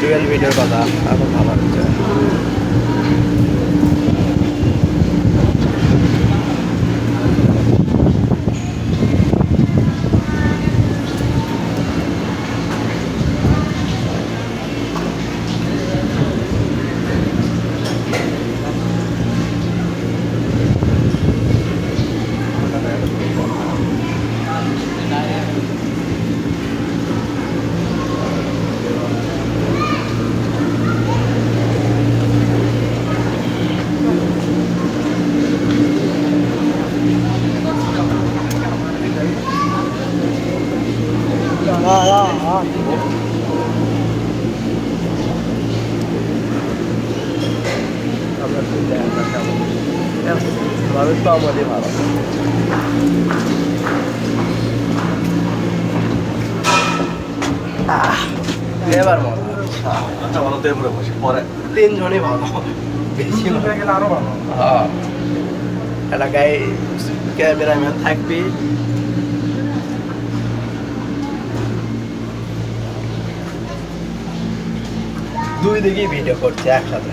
Dual ভিডিওর কথা এখন ভালো হচ্ছে। আমাদের ভালো। এবার মজা। আচ্ছা ভালো তো এরপরে বসি পরে। তিনজনই ভালো। বেশি গেলে আরও ভালো। হ্যাঁ। এলাকায় ক্যামেরাম্যান থাকবে। দুই দিকেই ভিডিও করছে একসাথে।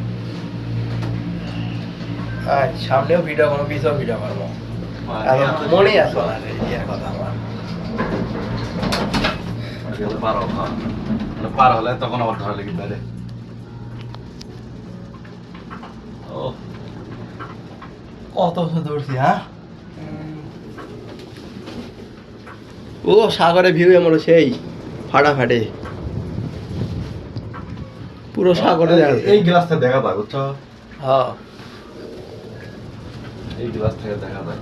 আর সামনেও ভিডিও করব ভিডিও করব মনেই না ইয়ের কথা আমার। পার হলে তখন আবার ধরা লেগে তাহলে ও। কত দৌড়ছি হ্যাঁ? ও সাগরে ভিউ এমন সেই ফাটাফাটি। পুরো সাগরে দেখা এই গ্লাসটা দেখা যায় বুঝছ? হ্যাঁ। এই গ্লাস থেকে দেখা যায়।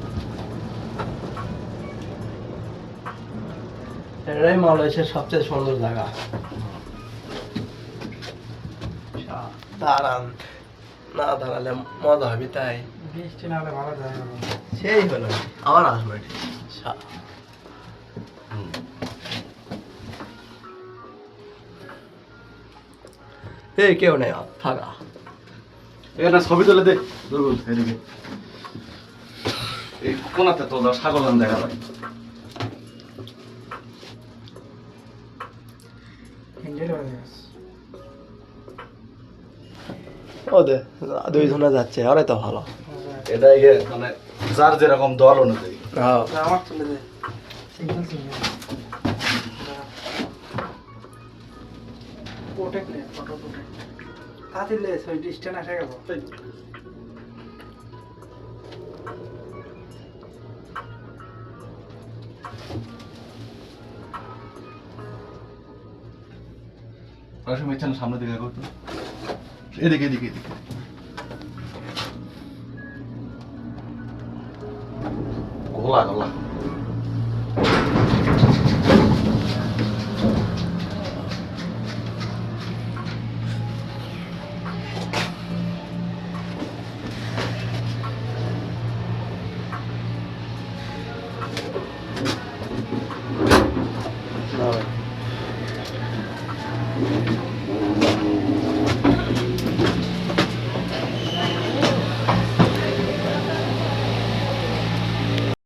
এটাই মালয়েশিয়ার সবচেয়ে সুন্দর জায়গা। দাঁড়ান। না দাঁড়ালে মজা হবে তাই। বৃষ্টি না হলে ভালো যায় সেই হলো আবার আসব। এটি এই কেউ নেই ফাঁকা এখানে ছবি তুলে দে এদিকে। এই কোনাতে তো সাগর ধান দেখা যায়। ও দে দুইজনে যাচ্ছে আরে তো ভালো। এটা ইয়ে মানে যার যেরকম দল অনুযায়ী। হ্যাঁ। আমার তুলে দে সিগন্যাল সিগন্যাল। প্রোটেক্ট নে ফটো প্রোটেক্ট তাতে লে সই ডিস্টেন্স এসে গেল। তার সময় ইচ্ছা সামনে দিকে করতো এদিকে এদিকে এদিকে। গোলা গোলা।